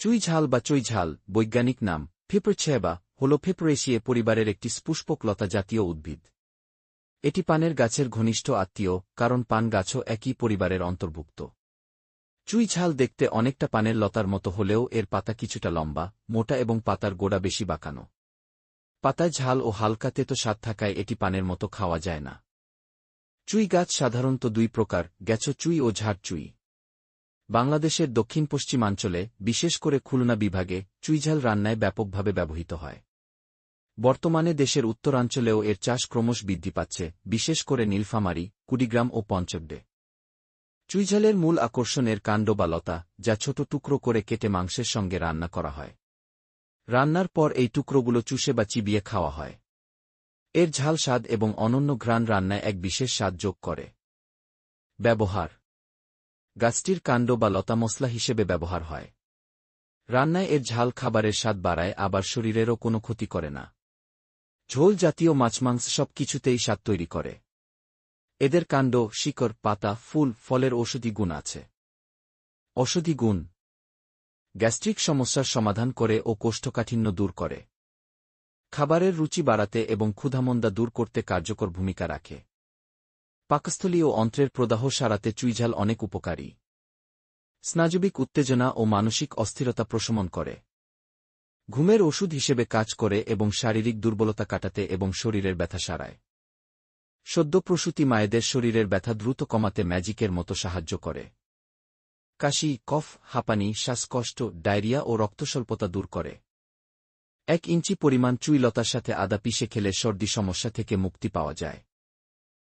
চুই ঝাল বা চুই ঝাল বৈজ্ঞানিক নাম ফিপ্রছেবা হল ফিপ্রেশিয়ে পরিবারের একটি স্পুষ্পক লতা জাতীয় উদ্ভিদ। এটি পানের গাছের ঘনিষ্ঠ আত্মীয়, কারণ পান গাছও একই পরিবারের অন্তর্ভুক্ত। চুই ঝাল দেখতে অনেকটা পানের লতার মতো হলেও এর পাতা কিছুটা লম্বা, মোটা এবং পাতার গোড়া বেশি বাঁকানো। পাতায় ঝাল ও হালকা তেতো স্বাদ থাকায় এটি পানের মতো খাওয়া যায় না। চুই গাছ সাধারণত দুই প্রকার, গ্যাছো চুই ও ঝাড় চুই। বাংলাদেশের দক্ষিণ পশ্চিমাঞ্চলে বিশেষ করে খুলনা বিভাগে, চুইঝাল রান্নায় ব্যাপকভাবে ব্যবহৃত হয়। বর্তমানে দেশের উত্তরাঞ্চলেও এর চাষ ক্রমশ বৃদ্ধি পাচ্ছে, বিশেষ করে নীলফামারী, কুড়িগ্রাম ও পঞ্চবডে চুইঝালের মূল আকর্ষণের কাণ্ড বা লতা, যা ছোট টুকরো করে কেটে মাংসের সঙ্গে রান্না করা হয়। রান্নার পর এই টুকরোগুলো চুষে বা চিবিয়ে খাওয়া হয়। এর ঝাল স্বাদ এবং অনন্য ঘ্রাণ রান্নায় এক বিশেষ স্বাদ যোগ করে। ব্যবহার গাছটির কাণ্ড বা লতা মশলা হিসেবে ব্যবহার হয়। রান্নায় এর ঝাল খাবারের স্বাদ বাড়ায়, আবার শরীরেরও কোনো ক্ষতি করে না। ঝোল জাতীয় মাছমাংস সব কিছুতেই স্বাদ তৈরি করে। এদের কাণ্ড, শিকড়, পাতা, ফুল, ফলের ঔষধি গুণ আছে। ঔষধি গুণ। গ্যাস্ট্রিক সমস্যার সমাধান করে ও কোষ্ঠকাঠিন্য দূর করে। খাবারের রুচি বাড়াতে এবং ক্ষুধামন্দা দূর করতে কার্যকর ভূমিকা রাখে। পাকস্থলী ও অন্ত্রের প্রদাহ সারাতে চুইঝাল অনেক উপকারী। স্নাজবিক উত্তেজনা ও মানসিক অস্থিরতা প্রশমন করে। ঘুমের ওষুধ হিসেবে কাজ করে এবং শারীরিক দুর্বলতা কাটাতে এবং শরীরের ব্যথা সারায়। সদ্যপ্রসূতি মায়েদের শরীরের ব্যথা দ্রুত কমাতে ম্যাজিকের মতো সাহায্য করে। কাশি, কফ, হাঁপানি, শ্বাসকষ্ট, ডায়রিয়া ও রক্তস্বল্পতা দূর করে। এক ইঞ্চি পরিমাণ চুইলতার সাথে আদা পিষে খেলে সর্দি সমস্যা থেকে মুক্তি পাওয়া যায়।